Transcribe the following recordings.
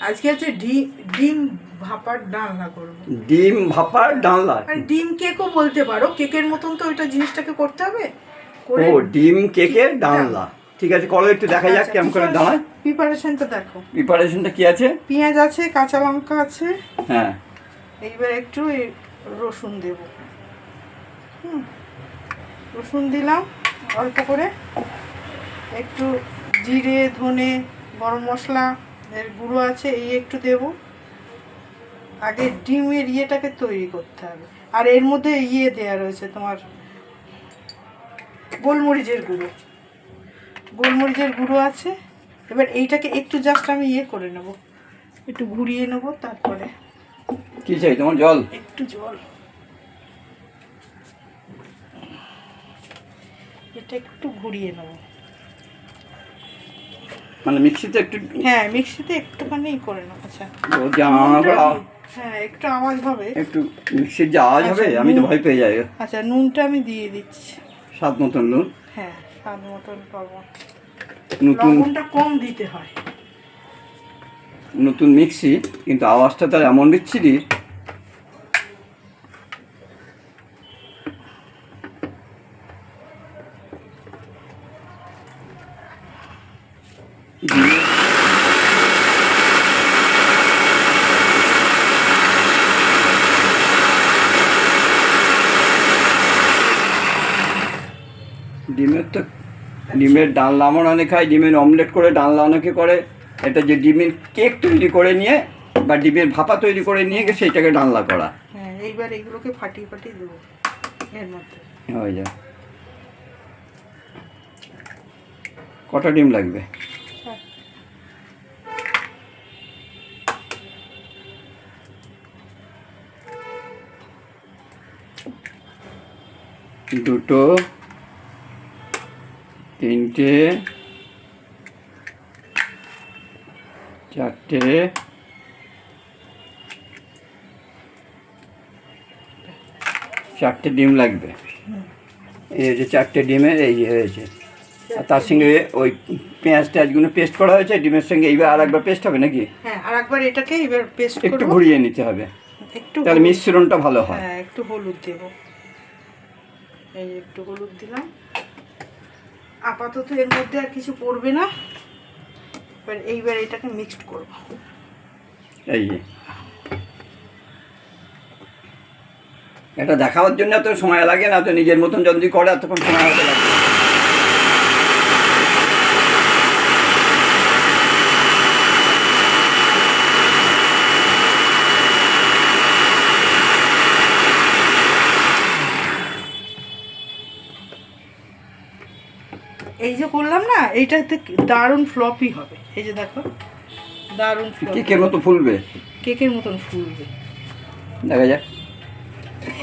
আজকে হচ্ছে ডি- ডিম ভাপার ডালনা করব। ডিম ভাপার ডালনা? আর ডিম কেকও বলতে পারো কেকের মতন তো ওইটা জিনিসটাকে করতে হবে। ও ডিম কেকের ডালনা। ঠিক আছে করো একটু দেখা যাক কেমন করে দাঁড়ায়। প্রিপারেশনটা দেখো। প্রিপারেশনটা কি আছে? পেঁয়াজ আছে কাঁচা লঙ্কা আছে। হ্যাঁ। এইবার একটু রসুন দেব। হুম রসুন দিলাম অল্প করে। একটু জিরে ধনে গরম মশলা। এর গুঁড়ো আছে এই একটু দেব। আগে ডিমের ইয়েটাকে তৈরি করতে হবে। আর এর মধ্যে ইয়ে দেওয়া রয়েছে তোমার গোলমরিচের গুঁড়ো। গোলমরিচের গুঁড়ো আছে। এবার এইটাকে একটু জাস্ট আমি ইয়ে করে নেব। একটু ঘুরিয়ে নেব তারপরে। কি চাই? তোমার জল? একটু জল। এটা একটু ঘুরিয়ে নেব। মানে মিক্সিতে একটু হ্যাঁ মিক্সিতে একটুখানি ই করে নেব আচ্ছা। ও যে আমার হ্যাঁ একটু আওয়াজ হবে। একটু মিক্সির যে আওয়াজ হবে আচ্ছা, আমি তো ভয় পেয়ে যাই। আচ্ছা নুনটা আমি দিয়ে দিচ্ছি। স্বাদ মতন নুন? হ্যাঁ স্বাদ মতন লবণ নতুন লবণটা কম দিতে হয়। নতুন মিক্সি কিন্তু আওয়াজটা তার এমন বিচ্ছিরি ডিমের তো ডিমের ডালনা আমার অনেক খায় ডিমের অমলেট করে ডালনা অনেকে করে এটা যে ডিমের কেক তৈরি করে নিয়ে বা ডিমের ভাপা তৈরি করে নিয়ে গিয়ে সেইটাকে ডালনা করা। হ্যাঁ এইবার এগুলোকে ফাটিয়ে ফাটিয়ে দেবো এর মধ্যে। হয়ে যায় কটা ডিম লাগবে। দুটো তিনটে চারটে চারটে ডিম লাগবে। এই হচ্ছে চারটে ডিমের এই যে হয়েছে। আর তার সঙ্গে ওই পেঁয়াজ টেয়াজগুলো পেস্ট করা হয়েছে ডিমের সঙ্গে এইবার আর একবার পেস্ট হবে নাকি? হ্যাঁ আর একবার এটাকে এবার পেস্ট একটু ঘুরিয়ে নিতে হবে। একটু তাহলে মিশ্রণটা ভালো হয়। হ্যাঁ একটু হলুদ দেব। এই একটু হলুদ দিলাম। আপাতত এর মধ্যে আর কিছু পড়বে না। এবার এইবার এটাকে মিক্সড করব। এই এটা দেখাবার জন্য এত সময় লাগে, না তো নিজের মতন যদি করে এতক্ষণ সময় হতে লাগে। এই যে করলাম না এইটাতে দারুণ ফ্লপি হবে। এই যে দেখো দারুণ কেকের মতো ফুলবে? কেকের মতন ফুলবে। দেখা যাক।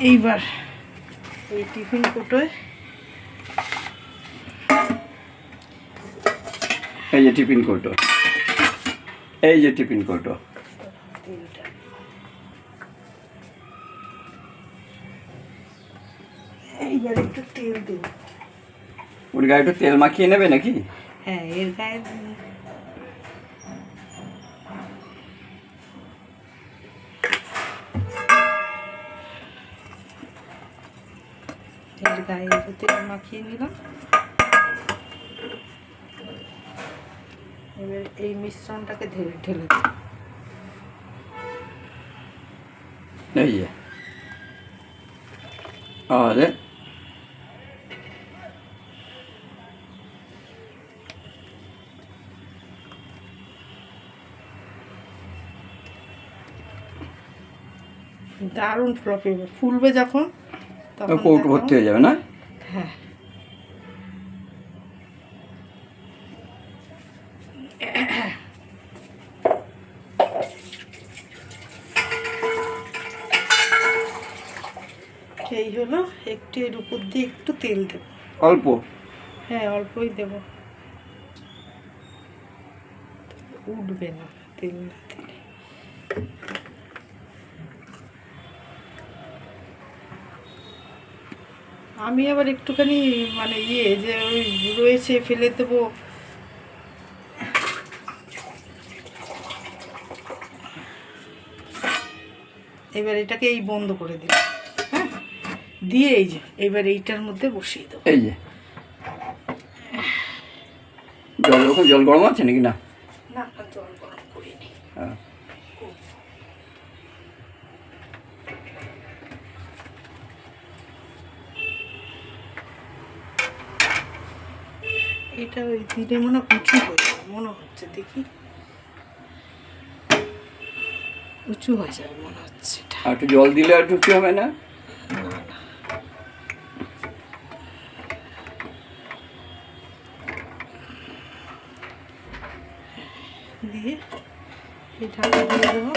এইবার এই টিফিন কোটোয়। এই যে টিফিন কৌটো। এই যে টিফিন কৌটো। এইবার একটু তেল দেব। ওর গায়ে একটু তেল মাখিয়ে নেবে নাকি? হ্যাঁ এর গায়ে এর গায়ে একটু তেল মাখিয়ে নিলাম। এবার এই মিশ্রণটাকে ঢেলে ঢেলে এই যে। দারুণ ফ্লপি হবে ফুলবে যখন তখন কৌটো ভর্তি হয়ে যাবে না? হ্যাঁ। এই হলো একটু এর উপর দিয়ে একটু তেল দেব। অল্প? হ্যাঁ অল্পই দেব। উঠবে না তেল না দিলে আমি আবার একটুখানি মানে ইয়ে যে ওই রয়েছে ফেলে দেবো। এবার এটাকে এই বন্ধ করে দিই হ্যাঁ? দিয়ে এই যে এবার এইটার মধ্যে বসিয়ে দেবো। এই যে। জল ওখানে জল গরম আছে নাকি? না। না জল গরম করিনি। হ্যাঁ। এটা ওই দিলে মনে উঁচু হয়ে মনে হচ্ছে দেখি। উঁচু হয়ে যাবে মনে হচ্ছে এটা। একটু জল দিলে আর একটু হবে না? দিয়ে এই ঢাকা দিয়ে দেবো।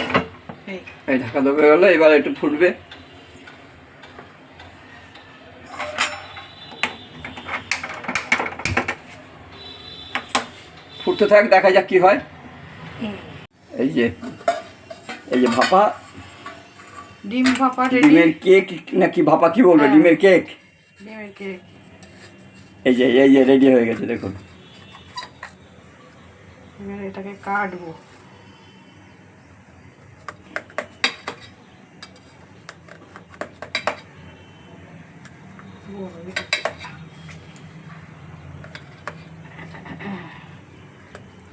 এই। এই ঢাকা দেবে গেলো এবার একটু ফুটবে। ফুটতে থাক দেখা যাক কি হয়। হুম। এই যে এই যে ভাপা। ডিম ভাপা রেডি ডিমের কেক নাকি ভাপা কি বলব? হ্যাঁ। ডিমের কেক? ডিমের কেক। এই যে এই যে রেডি হয়ে গেছে দেখুন। এবার এটাকে কাটবো।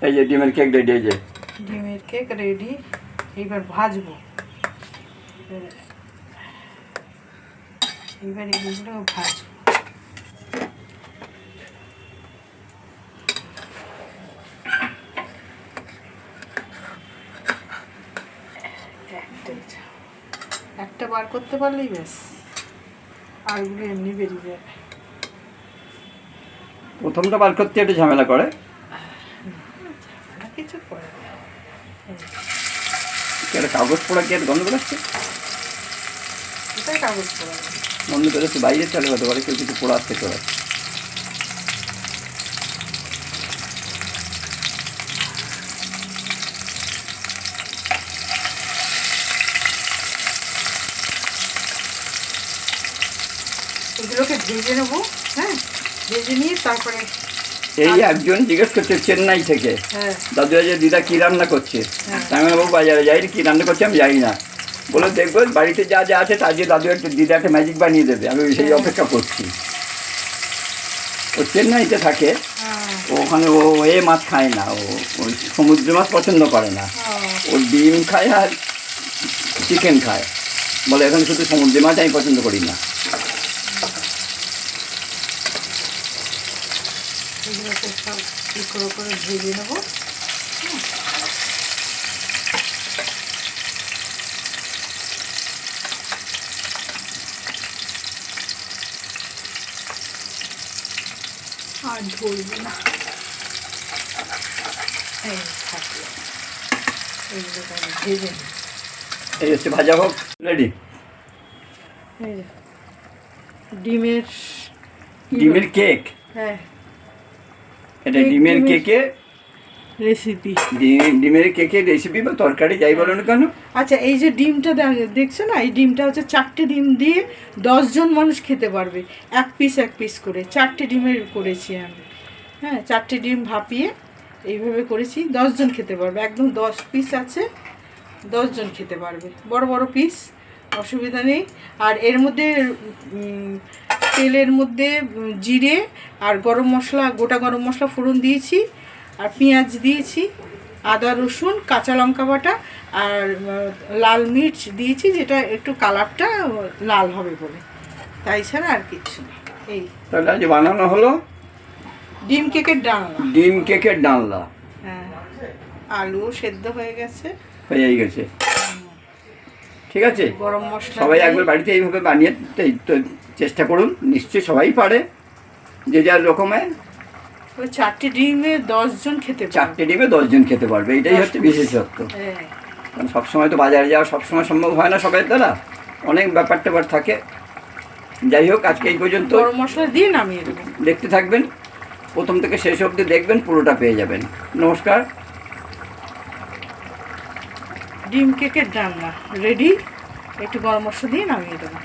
এই যে ডিমের কেক রেডি এই যে। ডিমের কেক রেডি এইবার ভাজবো। এবার- এইবার এগুলো ভাজবো। একটা বার করতে পারলেই ব্যাস। আরগুলো এমনি বেরিয়ে যাবে। প্রথমটা বার করতে একটু ঝামেলা করে আর কিছু করে না। কি একটা কাগজ পোড়া কি একটা গন্ধ বেরোচ্ছে কাগজ করা গন্ধ বেরোচ্ছে বাইরে চলে হতে পারে কেউ কিছু পোড়া আসতে পারে এগুলোকে ভেজে নেব হ্যাঁ? ভেজে নিয়ে তারপরে এই একজন জিজ্ঞেস করছে চেন্নাই থেকে। হ্যাঁ। দাদু যে দিদা কী রান্না করছে? হ্যাঁ। আমি বাবু বাজারে যাই কী রান্না করছে আমি জানি না। বলে দেখব বাড়িতে যা যা আছে তার যে দাদু একটা দিদা একটা ম্যাজিক বানিয়ে দেবে। আমি সেই হ্যাঁ। অপেক্ষা করছি। ও চেন্নাইতে থাকে। হ্যাঁ, ওখানে ও এ মাছ খায় না ও ওই সমুদ্র মাছ পছন্দ করে না। ও, ও ডিম খায় আর চিকেন খায়। বলে এখানে শুধু সমুদ্র মাছ আমি পছন্দ করি না এগুলোকে সব ই করে করে ভেজে নেব। আর ধরবে না। এই থাকল। আমি ভেজে নিই এই হচ্ছে ভাজা হোক রেডি। ডিমের ডিমের কেক? হ্যাঁ। এটা ডিমের কেকে রেসিপি ডিম- ডিমের কেকের রেসিপি বা তরকারি যাই বলো না কেন? আচ্ছা এই যে ডিমটা দেখছ না? এই ডিমটা হচ্ছে চারটে ডিম দিয়ে দশজন মানুষ খেতে পারবে। এক পিস এক পিস করে। চারটে ডিমের করেছি আমি। হ্যাঁ চারটে ডিম ভাপিয়ে এইভাবে করেছি দশজন খেতে পারবে। একদম দশ পিস আছে দশজন খেতে পারবে। বড় বড় পিস অসুবিধা নেই। আর এর মধ্যে তেলের মধ্যে জিরে আর গরম মশলা গোটা গরম মশলা ফোড়ন দিয়েছি আর পেঁয়াজ দিয়েছি আদা রসুন কাঁচা লঙ্কা বাটা আর লাল মির্চ দিয়েছি যেটা একটু কালারটা লাল হবে বলে। তাই ছাড়া আর কিছু না। এই। তাহলে আজ বানানো হলো? ডিম কেকের ডালনা। ডিম কেকের ডালনা। হ্যাঁ। আলু সেদ্ধ হয়ে গেছে। হয়ে গেছে। ঠিক আছে? গরম মশলা সবাই একবার বাড়িতে এইভাবে বানিয়ে চেষ্টা করুন নিশ্চয়ই সবাই পারে। যে যার রকমের ওই চারটে ডিমে দশজন খেতে পারবে। চারটে ডিমে দশজন খেতে পারবে এটাই হচ্ছে বিশেষত্ব। হ্যাঁ। কারণ সবসময় তো বাজারে যাওয়া সবসময় সম্ভব হয় না সবাই দ্বারা অনেক ব্যাপার ট্যাপার থাকে। যাই হোক আজকে এই পর্যন্ত গরম মশলা দিয়ে নামিয়ে দেবো। দেখতে থাকবেন। প্রথম থেকে শেষ অবধি দেখবেন পুরোটা পেয়ে যাবেন। নমস্কার। ডিম কেকের ডালনা। রেডি একটু গরম মশলা দিয়ে নামিয়ে দেবো।